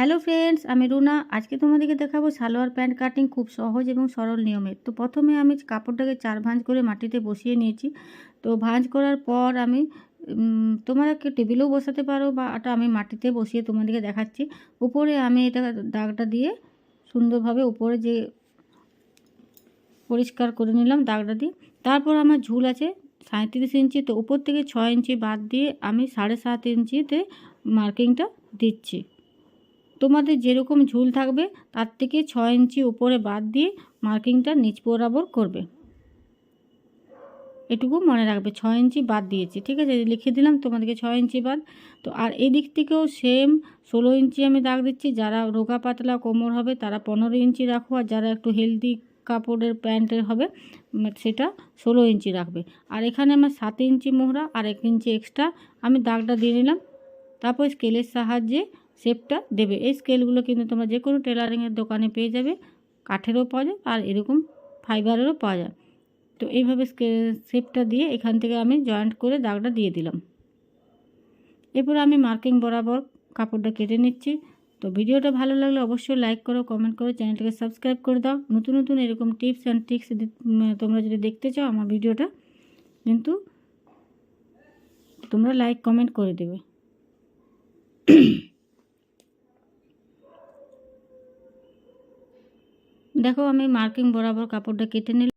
Hello friends, আমি রুনা। আজকে তোমাদেরকে দেখাবো সালোয়ার প্যান্ট কাটিং খুব সহজ এবং সরল নিয়মে। তো প্রথমে আমি কাপড়টাকে চার ভাঁজ করে মাটিতে বসিয়ে নিয়েছি। তো ভাঁজ করার পর আমি তোমরা টেবিলেও বসাতে পারো বা এটা আমি মাটিতে বসিয়ে তোমাদেরকে দেখাচ্ছি। উপরে আমি এটা দাগটা দিয়ে সুন্দরভাবে উপরে যে পরিষ্কার করে নিলাম দাগটা দিয়ে। তারপর আমার ঝুল আছে সাঁত্রিশ ইঞ্চি। তো উপর থেকে ছয় ইঞ্চি বাদ দিয়ে আমি সাড়ে সাত ইঞ্চিতে মার্কিংটা দিচ্ছি। তোমাদের যেরকম ঝুল থাকবে, তার থেকে ছয় ইঞ্চি উপরে বাদ দিয়ে মার্কিংটা নিচ বরাবর করবে। এটুকু মনে রাখবে, ছয় ইঞ্চি বাদ দিয়েছি, ঠিক আছে? লিখে দিলাম তোমাদেরকে ছয় ইঞ্চি বাদ। তো আর এই দিক থেকেও সেম ষোলো ইঞ্চি আমি দাগ দিচ্ছি, যারা রোগা পাতলা কোমর হবে তারা পনেরো ইঞ্চি রাখো, আর যারা একটু হেলদি কাপড়ের প্যান্টের হবে সেটা ষোলো ইঞ্চি রাখবে। আর এখানে আমার সাত ইঞ্চি মোহরা, আর এক ইঞ্চি এক্সট্রা আমি দাগটা দিয়ে নিলাম। তারপর স্কেলের সাহায্যে শেপটা দেবে। এই স্কেলগুলো কিন্তু তোমরা যে কোনো টেলারিংয়ের দোকানে পেয়ে যাবে। কাঠেরও পাওয়া যায় আর এরকম ফাইবারেরও পাওয়া যায়। তো এইভাবে শেপটা দিয়ে এখান থেকে আমি জয়েন্ট করে দাগটা দিয়ে দিলাম। এরপর আমি মার্কিং বরাবর কাপড়টা কেটে নিচ্ছি। তো ভিডিওটা ভালো লাগলে অবশ্যই লাইক করো কমেন্ট করো, চ্যানেলটাকে সাবস্ক্রাইব করে দাও। নতুন নতুন এরকম টিপস অ্যান্ড ট্রিক্স তোমরা যদি দেখতে চাও আমার ভিডিওটা, কিন্তু তোমরা লাইক কমেন্ট করে দেবে। দেখো আমি মার্কিং বরাবর কাপড়টা কেটে নিলাম।